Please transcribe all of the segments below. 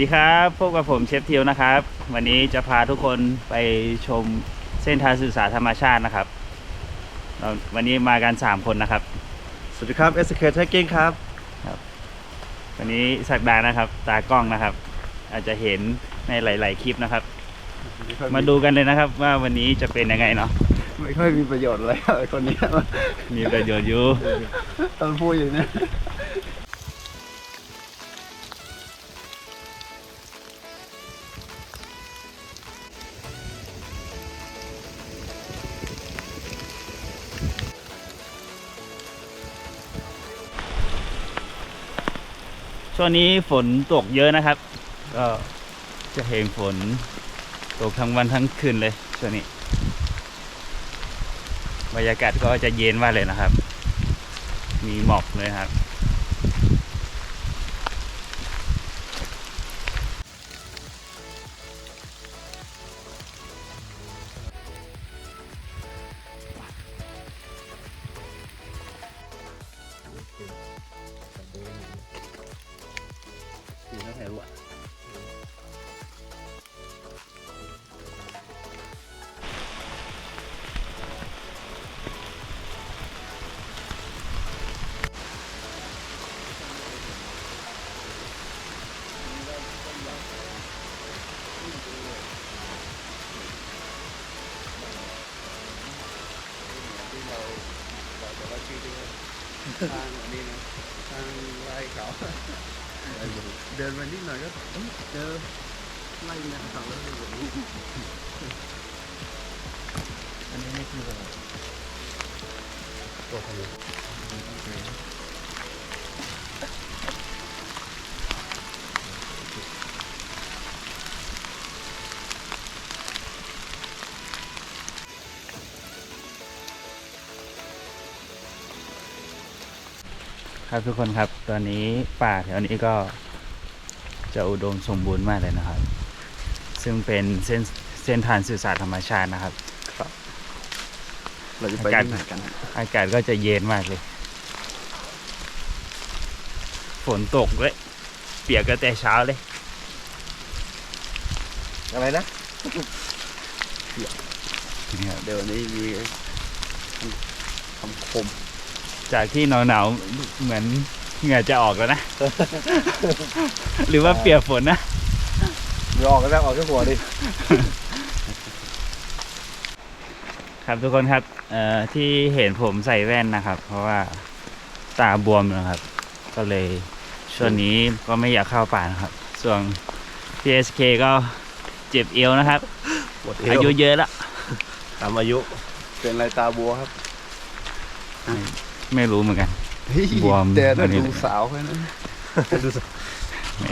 ดีครับพบกับผมเชฟทิวนะครับ วันนี้จะพาทุกคนไปชมเส้นทางสื่อสารธรรมชาตินะครับเราวันนี้มากัน 3 คนนะครับ สวัสดีครับเอสเคทเกิ้งครับ วันนี้สักดานะครับ ตากล้องนะครับ อาจจะเห็นในหลาย ๆ คลิปนะครับ มาดูกันเลยนะครับว่าวันนี้จะเป็นยังไงเนาะไม่ค่อยมีประโยชน์เลยไอ้คนนี้มีประโยชน์อยู่ตอนพูดอย่างนี้ ช่วงนี้ฝนตกเยอะนะครับ ก็จะเห็นฝนตกทั้งวันทั้งคืนเลยช่วงนี้ บรรยากาศก็จะเย็นมากเลยนะครับ มีหมอกเลยครับ ทางนี้นะทางไล่เขาเดินมานิดหน่อยก็เอ้ยเจอไล่เนี่ยเขาแล้วเลยอันนี้ไม่คืออะไรตัวทะเล ครับทุกคนครับตอนนี้ป่าแถวนี้ก็จะอุดมสมบูรณ์มากเลยนะครับ ซึ่งเป็นเส้นเส้นทางสื่อสารธรรมชาตินะครับ เราจะไปอากาศที่ไหนกันนะอากาศก็จะเย็นมากเลย ฝนตกเลยเปียกกันแต่เช้าเลย อะไรนะนี่ครับเดี๋ยวนี้มีคำคม จากที่หนาวหนาวๆเหมือนเหงื่อจะออกแล้วนะ หรือว่าเปียกฝนนะไม่ออกกันแล้วออกแค่หัวดิ ครับทุกคนครับเอ่อที่เห็นผมใส่แว่นนะครับ เพราะว่าตาบวมนะครับ ก็เลยช่วงนี้ก็ไม่อยากเข้าป่านะครับ ส่วน PSK ก็เจ็บเอวนะครับหมดเออายุเยอะแล้วตามอายุ เป็นไรตาบัวครับ ไม่รู้เหมือนกันบวมแต่ถ้าอันนี้ ดูสาวแค่นั้นดูสาว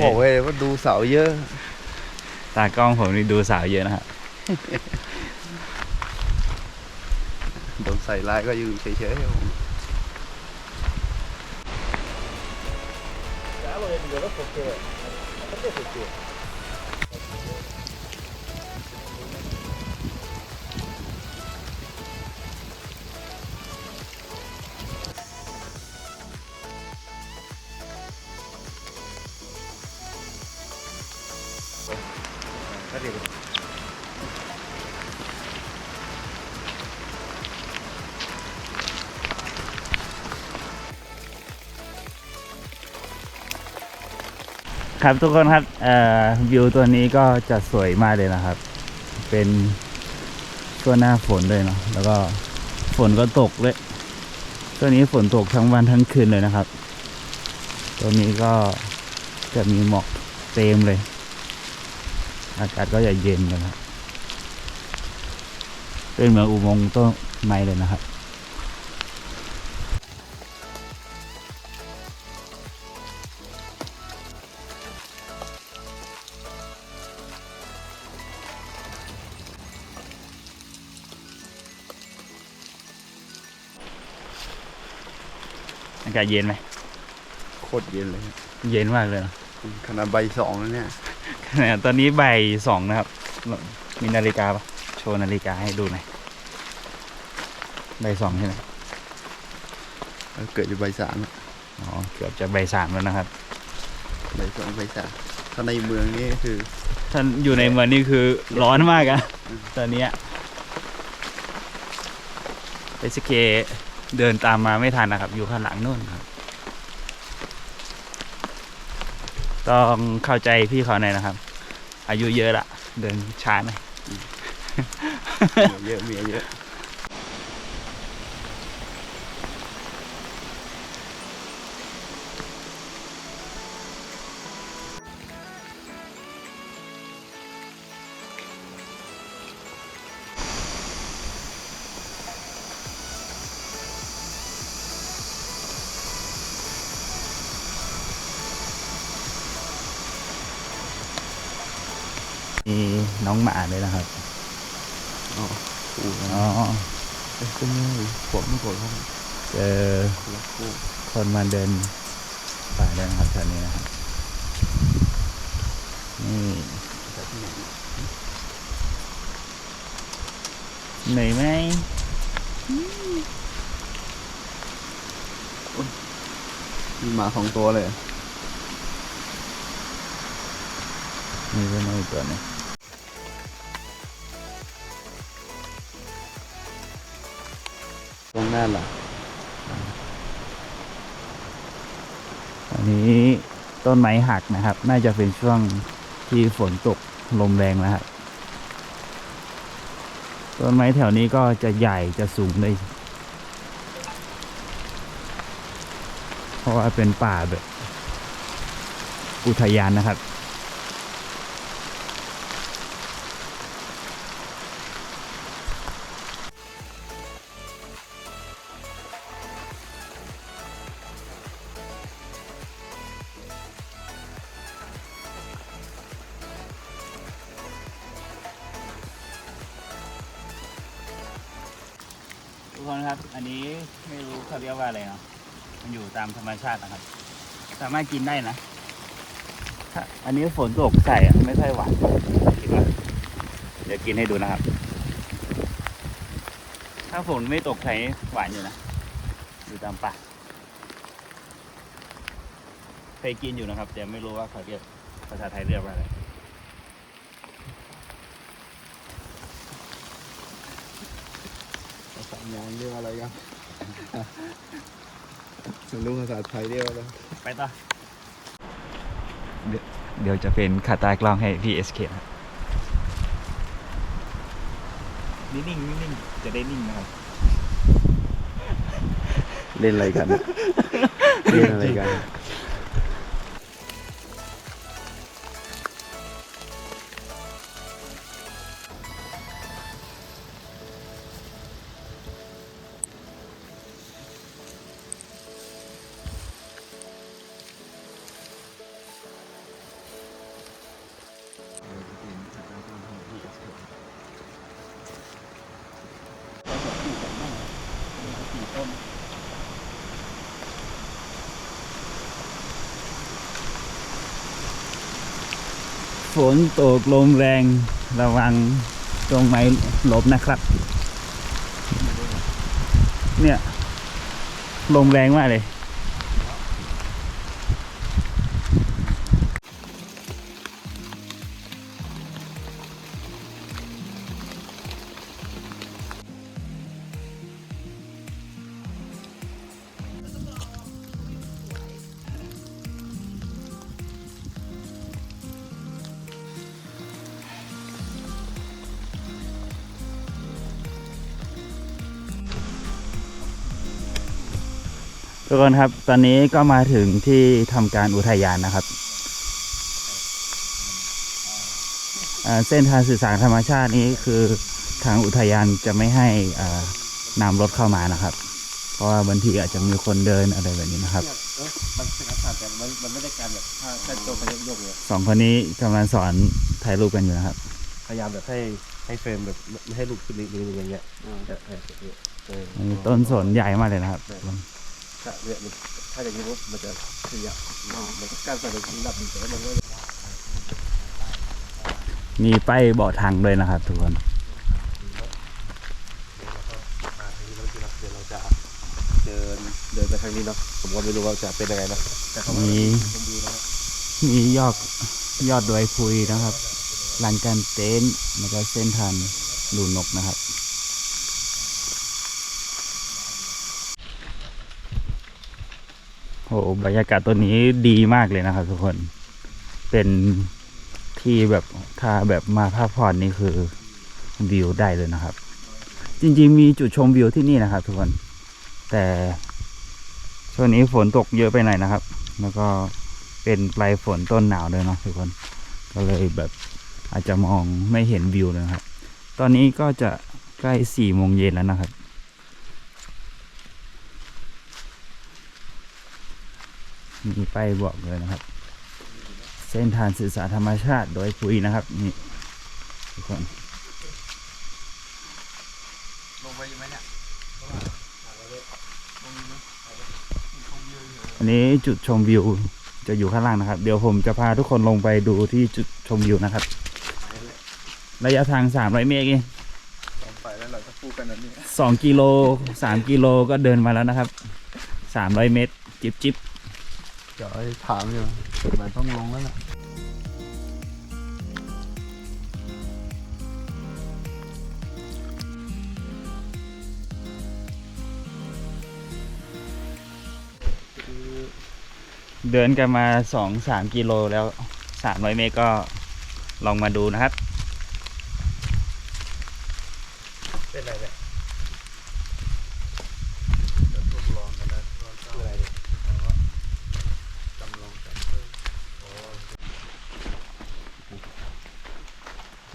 บอกเว้ยว่าดูสาวเยอะ ตากล้องผมนี่ดูสาวเยอะนะครับโดนใส่ลายก็อยู่เฉยๆครับผม ครับทุกคนครับวิวตัวนี้ก็จะสวยมากเลยนะครับ เป็นช่วหน้าฝนเลยเนาะแล้วก็ฝนก็ตกเลยตัวนี้ฝนตกทั้งวันทั้งคืนเลยนะครับ ตัวนี้ก็จะมีหมอกเต็มเลย อากาศก็จะเย็นเลยครับเป็นเหมือนอุโมงค์ต้นไม้เลยนะครับ อากาศเย็นไหมโคตรเย็นเลยครับเย็นมากเลยเนอะขนาดใบสองแล้วเนี่ยขณะตอนนี้บ่ายสองนะครับ มีนาฬิกาปะโชว์นาฬิกาให้ดูหน่อยบ่ายสองใช่ไหมเกิดอยู่ใบสามอะอ๋อเกือบจะบ่ายสามแล้วนะครับ ใบสองใบสามถ้าในเมืองนี่คือท่านอยู่ในเมืองนี่คือร้อนมากอะตอนเนี้เอสเค เดินตามมาไม่ทันนะครับ อยู่ข้างหลังนู่นครับ ต้องเข้าใจพี่เขาหน่อยนะครับ อายุเยอะละ เดินช้าหน่อย เยเยอะเมียเยอะ มีน้องหมาเลยนะครับ อ๋อคู่อ๋อเอ้ยก็ง่ายผมไม่กดห้องเจอรักคู่คนมาเดินป่าเดินครับแถวนี้นะครับ นี่จากที่ไหนเหนื่อยไหมมีหมาสองตัวเลย มีเพื่อนน้อยตัวหนึง น้าหลังอันนี้ต้นไม้หักนะครับ น่าจะเป็นช่วงที่ฝนตกลมแรงแล้วครับต้นไม้แถวนี้ก็จะใหญ่จะสูงเลย เพราะว่าเป็นป่าแบบอุทยานนะครับ คนครับ อันนี้ไม่รู้เขาเรียกว่าอะไรเนาะมันอยู่ตามธรรมชาตินะครับ สามารถกินได้นะถ้าอันนี้ฝนตกใส่อะไม่ค่อยหวานคิดว่าเดี๋ยวกินให้ดูนะครับ ถ้าฝนไม่ตกใส่หวานอยู่นะอยู่ตามป่าเคยกินอยู่นะครับ แต่ไม่รู้ว่าเขาเรียกภาษาไทยเรียกว่าอะไร ภาษายางเรียกอะไรกันไม่รู้ภาษาไทยเรียกว่าอะไรไปต่อ เดี๋ยวจะเป็นขาตากล้องให้พี่เอสเคนะนิ่งๆนิ่งๆจะได้นิ่งนะครับ เล่นอะไรกัน เล่นอะไรกัน ฝนตกลมแรงระวังตรงไม้หลบนะครับ เนี่ย ลมแรงมากเลย กคนครับ ตอนนี้ก็มาถึงที่ทำการอุทยานนะครับอ่าเส้นทางสื่อสารธรรมชาตินี้คือทางอุทยานจะไม่ให้อ่านำรถเข้ามานะครับ เพราะว่าบางทีอาจจะมีคนเดินอะไรแบบนี้นะครับมันเป็นอากาศแต่มันมันไม่ได้การแบบถ้าแค่โจมไปโยกๆเลยสองคนนี้กำลังสอนถ่ายรูปกันอยู่นะครับ พยายามแบบให้ให้เฟรมแบบไม่ให้ลูกขึ้นนิดนึงอย่างเงี้ยเออเออเออเอออันนี้ต้นสนใหญ่มากเลยนะครับ ถ้าเนี่ยมันถ้าอย่างนี้ปุ๊บมันจะขยับมันการสั่นระดับหนึ่งแต่มันก็มีป้ายบอกทางด้วยนะครับทุกคนนี้เดินเดินไปทางนี้เนาะผมก็ไม่รู้ว่าจะเป็นยังไงนะแต่เขามีมียอกยอดดอยพุยนะครับลานการเต้นท์แล้วก็เส้นทางลูนกนะครับ โอ้บรรยากาศตัวนี้ดีมากเลยนะครับทุกคน เป็นที่แบบถ้าแบบมาพักผ่อนนี่คือวิวได้เลยนะครับ จริงๆมีจุดชมวิวที่นี่นะครับ ทุกคน แต่ช่วงนี้ฝนตกเยอะไปหน่อยนะครับ แล้วก็เป็นปลายฝนต้นหนาวเลยเนาะทุกคน ก็เลยแบบอาจจะมองไม่เห็นวิวเลยนะครับ ตอนนี้ก็จะใกล้สี่โมงเย็นแล้วนะครับ มีป้ายบอกเลยนะครับ เส้นทางสื่อสารธรรมชาติโดยปุยนะครับ นี่ทุกคนลงไปอยู่ไหมเนี่ยอันนี้จุดชมวิวจะอยู่ข้างล่างนะครับ เดี๋ยวผมจะพาทุกคนลงไปดูที่จุดชมวิวนะครับ ระยะทางสามร้อยเมตรเองลงไปแล้วเราจะพูดกันแบบนี้สองกิโลสามกิโลก็เดินมาแล้วนะครับสามร้อยเมตร จิบจิบ เดี๋ยวถามอยู่มันต้องลงแล้วนะเดินกันมาสองสามกิโลแล้วสามร้อยเมตรก็ลองมาดูนะครับ เป็นไรเนี่ย เดี๋ยวทดลองกันแล้วเราจะ อะไรเนี่ย จำลองกันเพิ่ม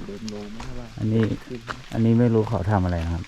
เดินลงไม่เท่าไหร่อันนี้ ขึ้น อันนี้ไม่รู้เขาทำอะไรนะครับ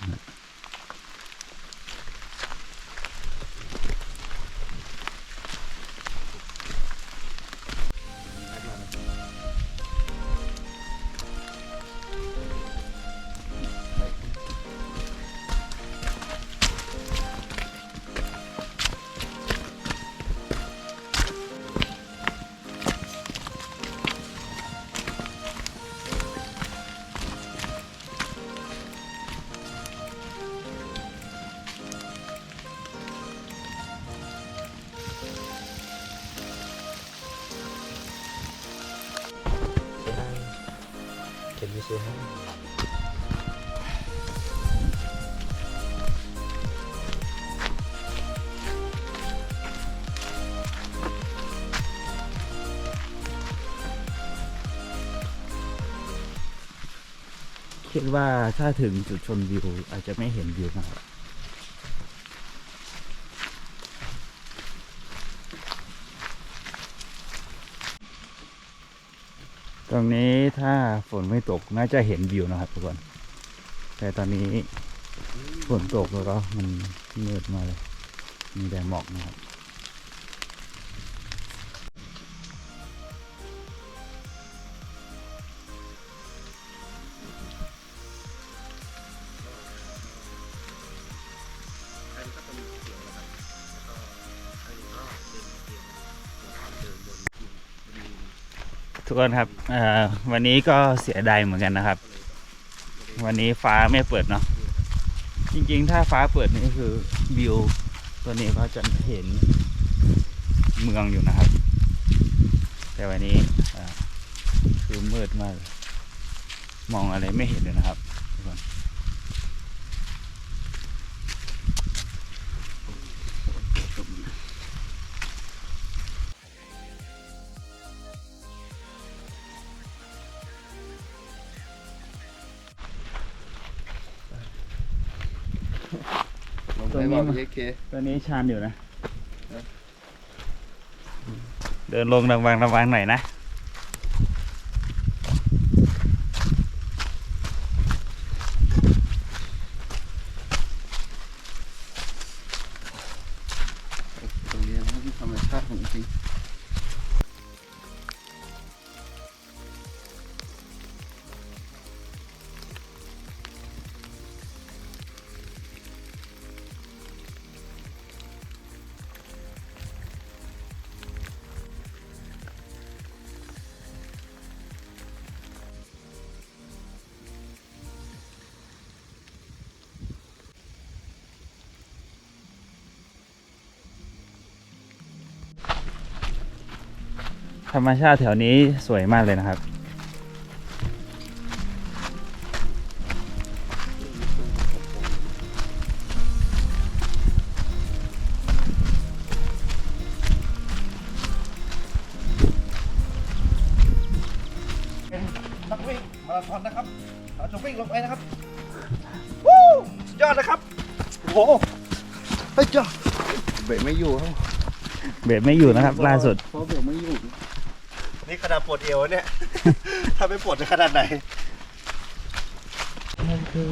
Can you say hi? คิดว่าถ้าถึงจุดชมวิวอาจจะไม่เห็นวิวนะครับ รงนี้ถ้าฝนไม่ตกน่าจะเห็นวิวนะครับทุกคน แต่ตอนนี้ฝนตกแล้วก็มันมืดมาเลย มีแต่หมอกนะครับ กคนครับวันนี้ก็เสียดายเหมือนกันนะครับ วันนี้ฟ้าไม่เปิดเนาะจริงๆ ถ้าฟ้าเปิดนี่คือวิวตัวนี้ก็จะเห็นเมืองอยู่นะครับ แต่วันนี้เอ่อคือมืดมากเลยมองอะไรไม่เห็นเลยนะครับทุกคน ลงไปบอกเยเคตัวนี้ชันอยู่นะเออเดินลงระวังระวังหน่อยนะ ธรรมชาติแถวนี้สวยมากเลยนะครับ เป็นนักวิ่งมาราธอนนะครับเราจะวิ่งลงไปนะครับวู้สุดยอดนะครับ โอ้โหเฮ้ยจ้าเบรกไม่อยู่ครับ เบรกไม่อยู่นะครับล่าสุด เพราะเบรกไม่อยู่ นี่ขนาดปวดเอวเนี่ย ถ้าไม่ปวดจะขนาดไหนมันคือ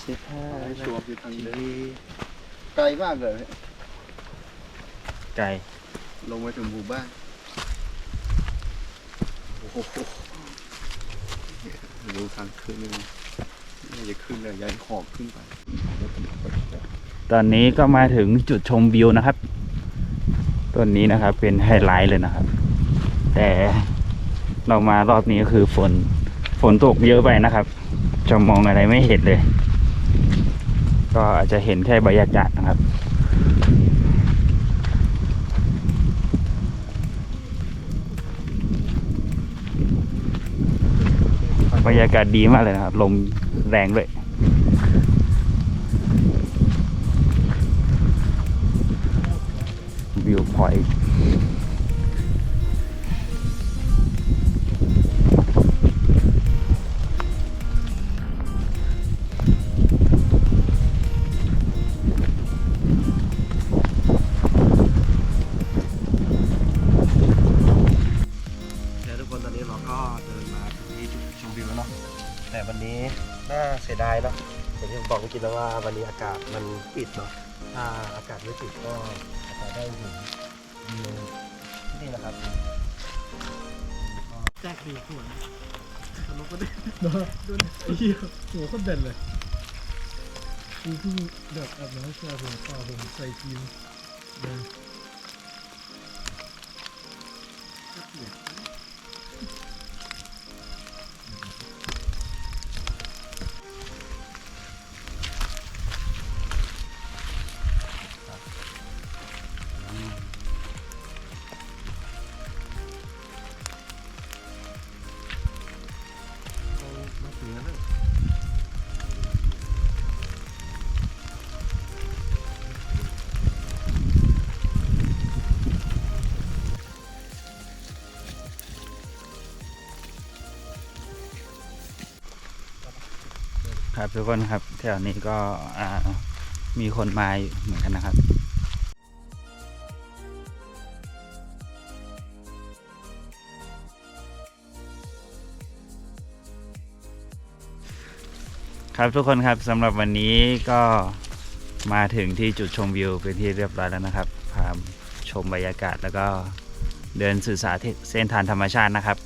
เสียท่าชัวร์อยู่ทางเดินไกลมากเลย ไกล ลงไปถึงหมู่บ้านโอ้โหดูทางขึ้นนี่นะนี่จะขึ้นเลยยันขอบขึ้นไป ตอนนี้ก็มาถึงจุดชมวิวนะครับ ต้นนี้นะครับเป็นไฮไลท์เลยนะครับ แต่เรามารอบนี้ก็คือฝนฝนตกเยอะไปนะครับ จะมองอะไรไม่เห็นเลย ก็อาจจะเห็นแค่บรรยากาศนะครับบรรยากาศดีมากเลยนะครับ ลมแรงด้วยวิวพอยต์ คิดแล้วว่าวันนี้อากาศมันปิดเนาะถ้าอากาศไม่ปิดก็อาจจะได้เห็นวิวที่นี่นะครับแจกดีหัวนะนกก็ได้ดูไอ้เหี้ยหัวก็เด่นเลยกูเพิ่งแบบอาบน้ำชาผมต่อผมใส่ครีมเลย ครับทุกคนครับแถวนี้ก็มีคนมาเหมือนกันนะครับครับทุกคนครับสำหรับวันนี้ก็มาถึงที่จุดชมวิวเป็นที่เรียบร้อยแล้วนะครับพาชมบรรยากาศแล้วก็เดินสื่อสารเส้นทางธรรมชาตินะครับ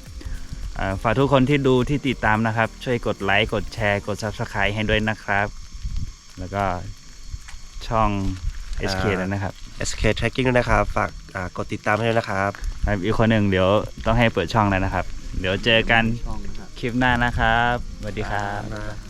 ฝากทุกคนที่ดูที่ติดตามนะครับ ช่วยกดไลค์ กดแชร์ กด Subscribe ให้ด้วยนะครับ แล้วก็ช่อง SK แล้วนะครับ SK Tracking ด้วยนะครับ ฝากอ่ากดติดตามให้ด้วยนะครับครับอีกคนหนึ่งเดี๋ยวต้องให้เปิดช่องแล้วนะครับ เดี๋ยวเจอกันช่องนะครับคลิปหน้านะครับสวัสดีครับนะ